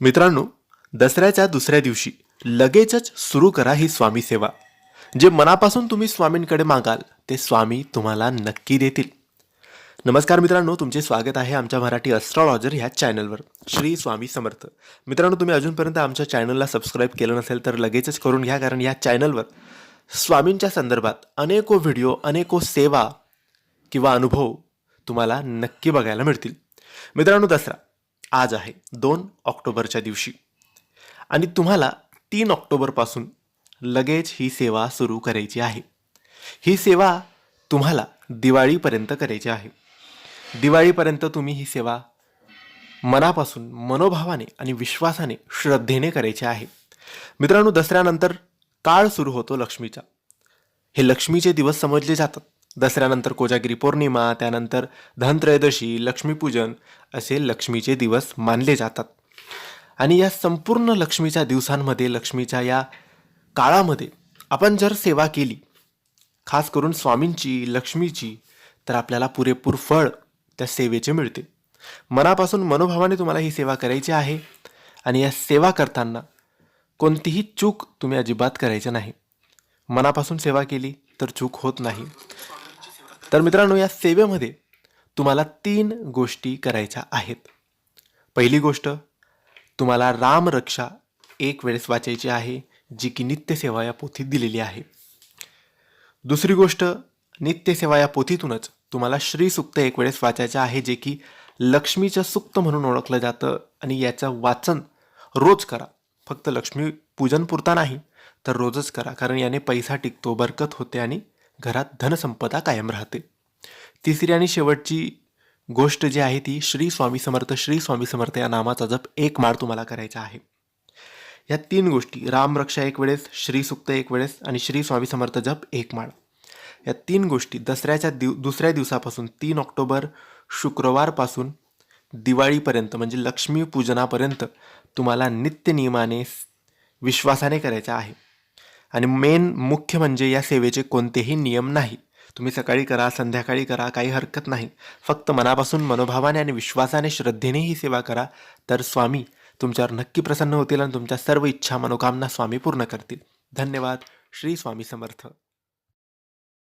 मित्रांनो दसऱ्याच्या दुसऱ्या दिवशी लगेचच सुरू करा ही स्वामी सेवा. जे मनापासून तुम्ही स्वामींकडे मागाल ते स्वामी तुम्हाला नक्की देतील. नमस्कार मित्रांनो तुमचे स्वागत आहे आमच्या मराठी अस्ट्रॉलॉजर ह्या चॅनलवर श्री स्वामी समर्थ. मित्रांनो तुम्ही अजूनपर्यंत आमच्या चॅनलला सबस्क्राईब केलं नसेल तर लगेचच करून घ्या कारण या चॅनलवर स्वामींच्या संदर्भात अनेको व्हिडिओ अनेको सेवा किंवा अनुभव तुम्हाला नक्की बघायला मिळतील. मित्रांनो दसरा. आज आहे दोन ऑक्टोबरच्या दिवशी. आणि तुम्हाला तीन ऑक्टोबरपासून लगेच ही सेवा सुरू करायची आहे. ही सेवा तुम्हाला दिवाळीपर्यंत करायची आहे. दिवाळीपर्यंत तुम्ही ही सेवा मनापासून मनोभावाने आणि विश्वासाने श्रद्धेने करायची आहे. मित्रांनो दसऱ्यानंतर काळ सुरू होतो लक्ष्मीचा. हे लक्ष्मीचे दिवस समजले जातात. दसऱ्यानंतर कोजागिरी पौर्णिमा त्यानंतर धनत्रयोदशी लक्ष्मीपूजन असे लक्ष्मीचे दिवस मानले जातात. आणि या संपूर्ण लक्ष्मीच्या दिवसांमध्ये लक्ष्मीच्या या काळामध्ये आपण जर सेवा केली खास करून स्वामींची लक्ष्मीची तर आपल्याला पुरेपूर फळ त्या सेवेचे मिळते. मनापासून मनोभावाने तुम्हाला ही सेवा करायची आहे आणि या सेवा करताना कोणतीही चूक तुम्ही अजिबात करायची नाही. मनापासून सेवा केली तर चूक होत नाही. तर मित्रांनो या सेवेमध्ये तुम्हाला तीन गोष्टी करायच्या आहेत. पहिली गोष्ट तुम्हाला रामरक्षा एक वेळेस वाचायची आहे जी की नित्यसेवा या पोथीत दिलेली आहे. दुसरी गोष्ट नित्यसेवा या पोथीतूनच तुम्हाला श्रीसुक्त एक वेळेस वाचायचं आहे जे की लक्ष्मीचं सुक्त म्हणून ओळखलं जातं आणि याचं वाचन रोज करा. फक्त लक्ष्मी पूजन पुरता नाही तर रोजच करा कारण याने पैसा टिकतो बरकत होते आणि घरात धनसंपदा कायम राहते. तिसरी आणि शेवटची गोष्ट जी आहे ती श्री स्वामी समर्थ श्री स्वामी समर्थ या नामाचा जप एक माळ तुम्हाला करायचा आहे. या तीन गोष्टी रामरक्षा एक वेळेस श्रीसुक्त एक वेळेस आणि श्री स्वामी समर्थ जप एक माळ. या तीन गोष्टी दसऱ्याच्या दिव दुसऱ्या दिवसापासून तीन ऑक्टोबर शुक्रवारपासून दिवाळीपर्यंत म्हणजे लक्ष्मीपूजनापर्यंत तुम्हाला नित्यनियमाने विश्वासाने करायचं आहे. आणि मेन मुख्य म्हणजे या सेवेचे कोणतेही नियम नाही. तुम्ही सकाळी करा संध्याकाळी करा काही हरकत नाही. फक्त मनापासून मनोभावाने आणि विश्वासाने श्रद्धेने ही सेवा करा. तर स्वामी तुमच्यावर नक्की प्रसन्न होतील आणि तुमच्या सर्व इच्छा मनोकामना स्वामी पूर्ण करतील. धन्यवाद. श्री स्वामी समर्थ.